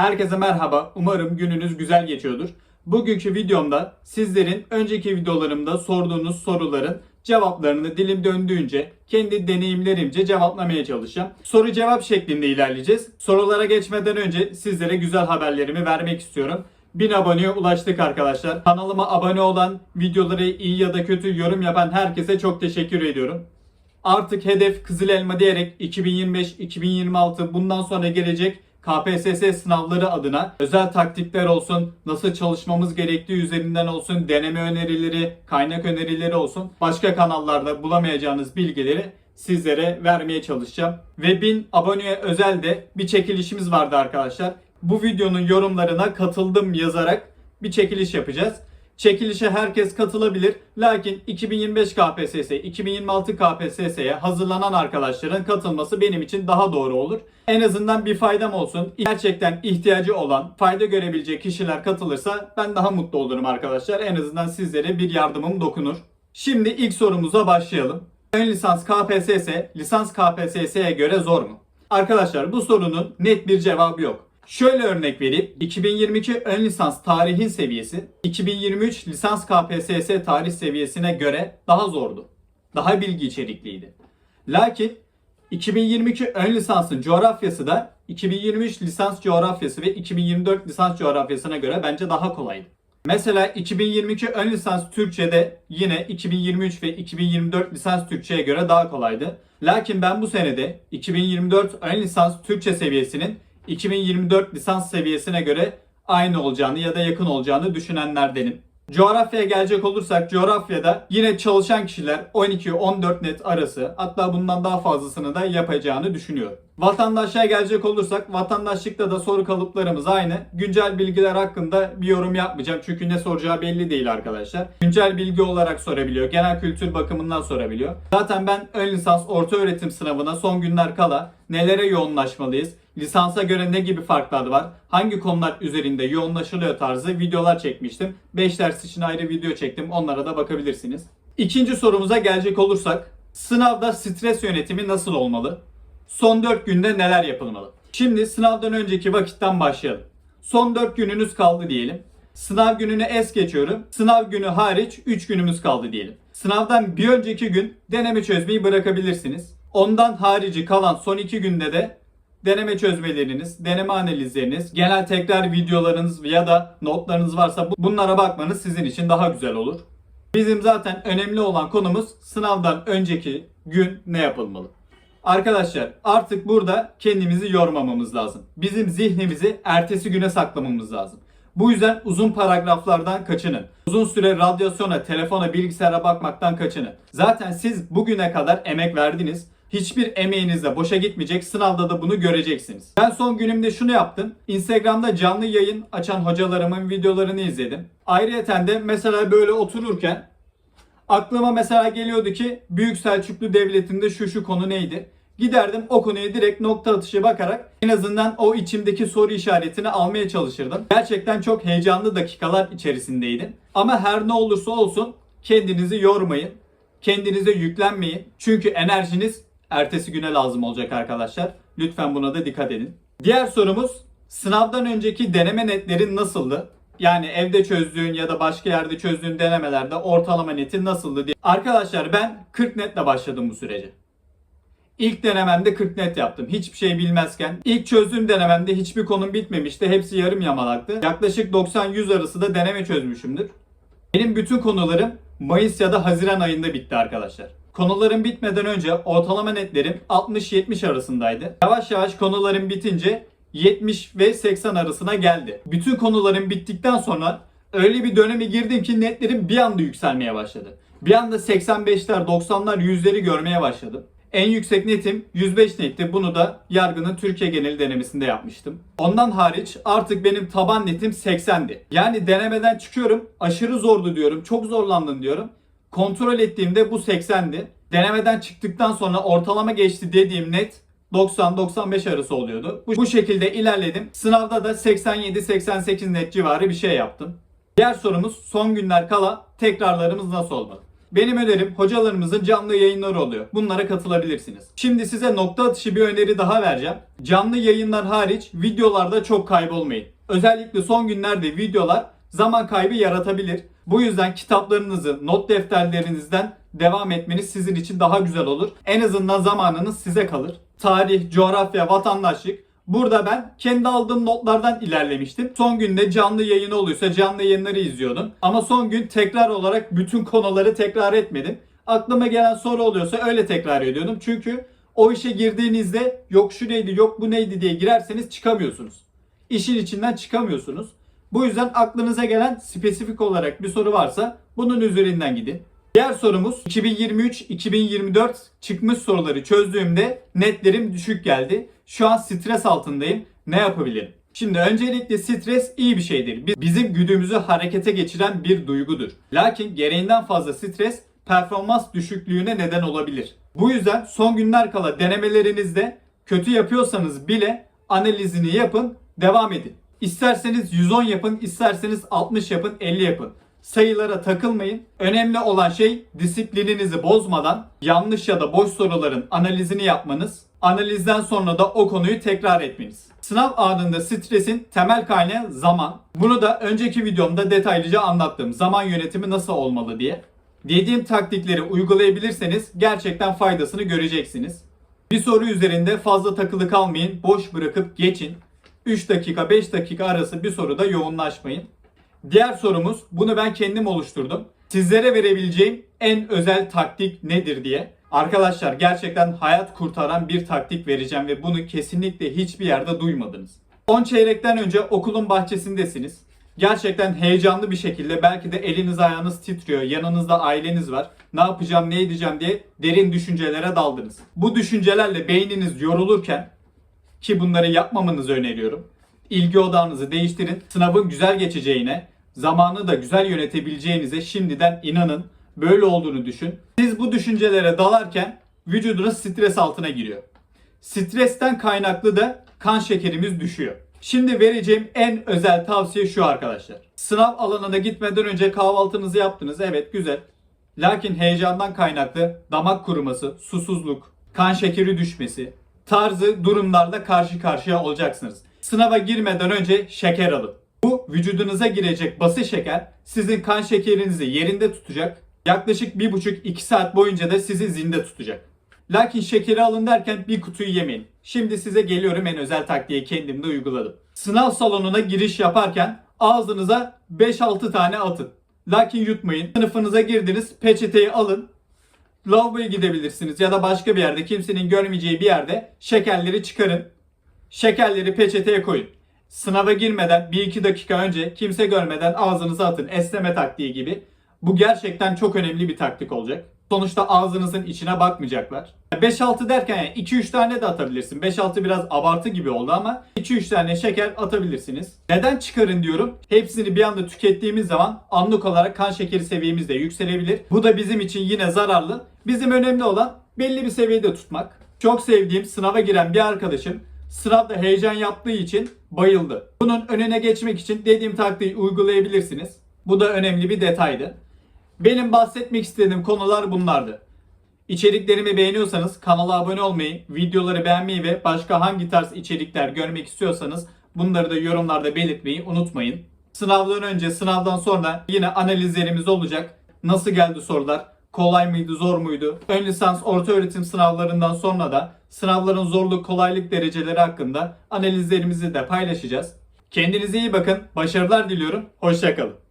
Herkese merhaba. Umarım gününüz güzel geçiyordur. Bugünkü videomda sizlerin önceki videolarımda sorduğunuz soruların cevaplarını dilim döndüğünce kendi deneyimlerimce cevaplamaya çalışacağım. Soru cevap şeklinde ilerleyeceğiz. Sorulara geçmeden önce sizlere güzel haberlerimi vermek istiyorum. 1000 aboneye ulaştık arkadaşlar. Kanalıma abone olan, videoları iyi ya da kötü yorum yapan herkese çok teşekkür ediyorum. Artık hedef Kızıl Elma diyerek 2025-2026 bundan sonra gelecek KPSS sınavları adına özel taktikler olsun, nasıl çalışmamız gerektiği üzerinden olsun, deneme önerileri, kaynak önerileri olsun, başka kanallarda bulamayacağınız bilgileri sizlere vermeye çalışacağım. Ve 1000 aboneye özel de bir çekilişimiz vardı arkadaşlar. Bu videonun yorumlarına katıldım yazarak bir çekiliş yapacağız. Çekilişe herkes katılabilir. Lakin 2025 KPSS, 2026 KPSS'ye hazırlanan arkadaşların katılması benim için daha doğru olur. En azından bir faydam olsun. Gerçekten ihtiyacı olan, fayda görebilecek kişiler katılırsa ben daha mutlu olurum arkadaşlar. En azından sizlere bir yardımım dokunur. Şimdi ilk sorumuza başlayalım. Ön lisans KPSS, lisans KPSS'ye göre zor mu? Arkadaşlar bu sorunun net bir cevabı yok. Şöyle örnek vereyim. 2022 ön lisans tarihin seviyesi 2023 lisans KPSS tarih seviyesine göre daha zordu. Daha bilgi içerikliydi. Lakin 2022 ön lisansın coğrafyası da 2023 lisans coğrafyası ve 2024 lisans coğrafyasına göre bence daha kolaydı. Mesela 2022 ön lisans Türkçe'de yine 2023 ve 2024 lisans Türkçe'ye göre daha kolaydı. Lakin ben bu senede 2024 ön lisans Türkçe seviyesinin 2024 lisans seviyesine göre aynı olacağını ya da yakın olacağını düşünenlerdenim. Coğrafyaya gelecek olursak coğrafyada yine çalışan kişiler 12-14 net arası hatta bundan daha fazlasını da yapacağını düşünüyorum. Vatandaşlığa gelecek olursak vatandaşlıkta da soru kalıplarımız aynı. Güncel bilgiler hakkında bir yorum yapmayacağım çünkü ne soracağı belli değil arkadaşlar. Güncel bilgi olarak sorabiliyor. Genel kültür bakımından sorabiliyor. Zaten ben ön lisans orta öğretim sınavına son günler kala nelere yoğunlaşmalıyız? Lisansa göre ne gibi farklar var? Hangi konular üzerinde yoğunlaşılıyor tarzı videolar çekmiştim. 5 ders için ayrı video çektim. Onlara da bakabilirsiniz. İkinci sorumuza gelecek olursak sınavda stres yönetimi nasıl olmalı? Son 4 günde neler yapılmalı? Şimdi sınavdan önceki vakitten başlayalım. Son 4 gününüz kaldı diyelim. Sınav gününü es geçiyorum. Sınav günü hariç 3 günümüz kaldı diyelim. Sınavdan bir önceki gün deneme çözmeyi bırakabilirsiniz. Ondan harici kalan son 2 günde de deneme çözmeleriniz, deneme analizleriniz, genel tekrar videolarınız ya da notlarınız varsa bu- bunlara bakmanız sizin için daha güzel olur. Bizim zaten önemli olan konumuz sınavdan önceki gün ne yapılmalı? Arkadaşlar artık burada kendimizi yormamamız lazım. Bizim zihnimizi ertesi güne saklamamız lazım. Bu yüzden uzun paragraflardan kaçının. Uzun süre radyasyona, telefona, bilgisayara bakmaktan kaçının. Zaten siz bugüne kadar emek verdiniz. Hiçbir emeğiniz de boşa gitmeyecek. Sınavda da bunu göreceksiniz. Ben son günümde şunu yaptım. Instagram'da canlı yayın açan hocalarımın videolarını izledim. Ayrıyeten de mesela böyle otururken aklıma mesela geliyordu ki Büyük Selçuklu Devleti'nde şu şu konu neydi? Giderdim o konuya direkt nokta atışı bakarak en azından o içimdeki soru işaretini almaya çalışırdım. Gerçekten çok heyecanlı dakikalar içerisindeydim. Ama her ne olursa olsun kendinizi yormayın. Kendinize yüklenmeyin. Çünkü enerjiniz ertesi güne lazım olacak arkadaşlar. Lütfen buna da dikkat edin. Diğer sorumuz sınavdan önceki deneme netlerin nasıldı? Yani evde çözdüğün ya da başka yerde çözdüğün denemelerde ortalama netin nasıldı diye. Arkadaşlar ben 40 netle başladım bu sürece. İlk denememde 40 net yaptım. Hiçbir şey bilmezken. İlk çözdüğüm denememde hiçbir konum bitmemişti. Hepsi yarım yamalaktı. Yaklaşık 90-100 arası da deneme çözmüşümdür. Benim bütün konularım Mayıs ya da Haziran ayında bitti arkadaşlar. Konularım bitmeden önce ortalama netlerim 60-70 arasındaydı. Yavaş yavaş konularım bitince 70 ve 80 arasına geldi. Bütün konularım bittikten sonra öyle bir döneme girdim ki netlerim bir anda yükselmeye başladı. Bir anda 85'ler, 90'lar, 100'leri görmeye başladım. En yüksek netim 105 netti. Bunu da yargının Türkiye geneli denemesinde yapmıştım. Ondan hariç artık benim taban netim 80'di. Yani denemeden çıkıyorum. Aşırı zordu diyorum. Çok zorlandım diyorum. Kontrol ettiğimde bu 80'di. Denemeden çıktıktan sonra ortalama geçti dediğim net 90-95 arası oluyordu. Bu, şekilde ilerledim. Sınavda da 87-88 net civarı bir şey yaptım. Diğer sorumuz son günler kala tekrarlarımız nasıl olmalı? Benim önerim hocalarımızın canlı yayınları oluyor. Bunlara katılabilirsiniz. Şimdi size nokta atışı bir öneri daha vereceğim. Canlı yayınlar hariç videolarda çok kaybolmayın. Özellikle son günlerde videolar zaman kaybı yaratabilir. Bu yüzden kitaplarınızı, not defterlerinizden devam etmeniz sizin için daha güzel olur. En azından zamanınız size kalır. Tarih, coğrafya, vatandaşlık Burada ben kendi aldığım notlardan ilerlemiştim. Son günde canlı yayın oluyorsa canlı yayınları izliyordum. Ama son gün tekrar olarak bütün konuları tekrar etmedim. Aklıma gelen soru oluyorsa öyle tekrar ediyordum. Çünkü o işe girdiğinizde yok şu neydi yok bu neydi diye girerseniz çıkamıyorsunuz. İşin içinden çıkamıyorsunuz. Bu yüzden aklınıza gelen spesifik olarak bir soru varsa bunun üzerinden gidin. Diğer sorumuz 2023-2024 çıkmış soruları çözdüğümde netlerim düşük geldi. Şu an stres altındayım. Ne yapabilirim? Şimdi öncelikle stres iyi bir şeydir. Bi- Bizim güdümüzü harekete geçiren bir duygudur. Lakin gereğinden fazla stres performans düşüklüğüne neden olabilir. Bu yüzden son günler kala denemelerinizde kötü yapıyorsanız bile analizini yapın, devam edin. İsterseniz 110 yapın, isterseniz 60 yapın, 50 yapın. Sayılara takılmayın. Önemli olan şey disiplininizi bozmadan yanlış ya da boş soruların analizini yapmanız. Analizden sonra da o konuyu tekrar etmeniz. Sınav anında stresin temel kaynağı zaman. Bunu da önceki videomda detaylıca anlattım. Zaman yönetimi nasıl olmalı diye. Dediğim taktikleri uygulayabilirseniz gerçekten faydasını göreceksiniz. Bir soru üzerinde fazla takılı kalmayın, boş bırakıp geçin. 3 dakika 5 dakika arası bir soruda yoğunlaşmayın. Diğer sorumuz, bunu ben kendim oluşturdum. Sizlere verebileceğim en özel taktik nedir diye. Arkadaşlar gerçekten hayat kurtaran bir taktik vereceğim ve bunu kesinlikle hiçbir yerde duymadınız. 10 çeyrekten önce okulun bahçesindesiniz. Gerçekten heyecanlı bir şekilde belki de eliniz ayağınız titriyor, yanınızda aileniz var. Ne yapacağım, ne edeceğim diye derin düşüncelere daldınız. Bu düşüncelerle beyniniz yorulurken ki bunları yapmamanızı öneriyorum. İlgi odağınızı değiştirin. Sınavın güzel geçeceğine, zamanı da güzel yönetebileceğinize şimdiden inanın. Böyle olduğunu düşün. Siz bu düşüncelere dalarken vücudunuz stres altına giriyor. Stresten kaynaklı da kan şekerimiz düşüyor. Şimdi vereceğim en özel tavsiye şu arkadaşlar. Sınav alanına gitmeden önce kahvaltınızı yaptınız. Evet güzel. Lakin heyecandan kaynaklı damak kuruması, susuzluk, kan şekeri düşmesi tarzı durumlarda karşı karşıya olacaksınız. Sınava girmeden önce şeker alın. Bu vücudunuza girecek bası şeker sizin kan şekerinizi yerinde tutacak. Yaklaşık 1,5-2 saat boyunca da sizi zinde tutacak. Lakin şekeri alın derken bir kutuyu yemeyin. Şimdi size geliyorum en özel taktiği kendimde uyguladım. Sınav salonuna giriş yaparken ağzınıza 5-6 tane atın. Lakin yutmayın. Sınıfınıza girdiniz peçeteyi alın. Lavaboya gidebilirsiniz ya da başka bir yerde kimsenin görmeyeceği bir yerde şekerleri çıkarın. Şekerleri peçeteye koyun. Sınava girmeden 1-2 dakika önce kimse görmeden ağzınıza atın. Esneme taktiği gibi. Bu gerçekten çok önemli bir taktik olacak. Sonuçta ağzınızın içine bakmayacaklar. 5-6 derken yani 2-3 tane de atabilirsin. 5-6 biraz abartı gibi oldu ama 2-3 tane şeker atabilirsiniz. Neden çıkarın diyorum? Hepsini bir anda tükettiğimiz zaman anlık olarak kan şekeri seviyemiz de yükselebilir. Bu da bizim için yine zararlı. Bizim önemli olan belli bir seviyede tutmak. Çok sevdiğim sınava giren bir arkadaşım sınavda heyecan yaptığı için bayıldı. Bunun önüne geçmek için dediğim taktiği uygulayabilirsiniz. Bu da önemli bir detaydı. Benim bahsetmek istediğim konular bunlardı. İçeriklerimi beğeniyorsanız kanala abone olmayı, videoları beğenmeyi ve başka hangi tarz içerikler görmek istiyorsanız bunları da yorumlarda belirtmeyi unutmayın. Sınavdan önce, sınavdan sonra yine analizlerimiz olacak. Nasıl geldi sorular? Kolay mıydı, zor muydu? Ön lisans, orta öğretim sınavlarından sonra da sınavların zorluk, kolaylık dereceleri hakkında analizlerimizi de paylaşacağız. Kendinize iyi bakın. Başarılar diliyorum. Hoşçakalın.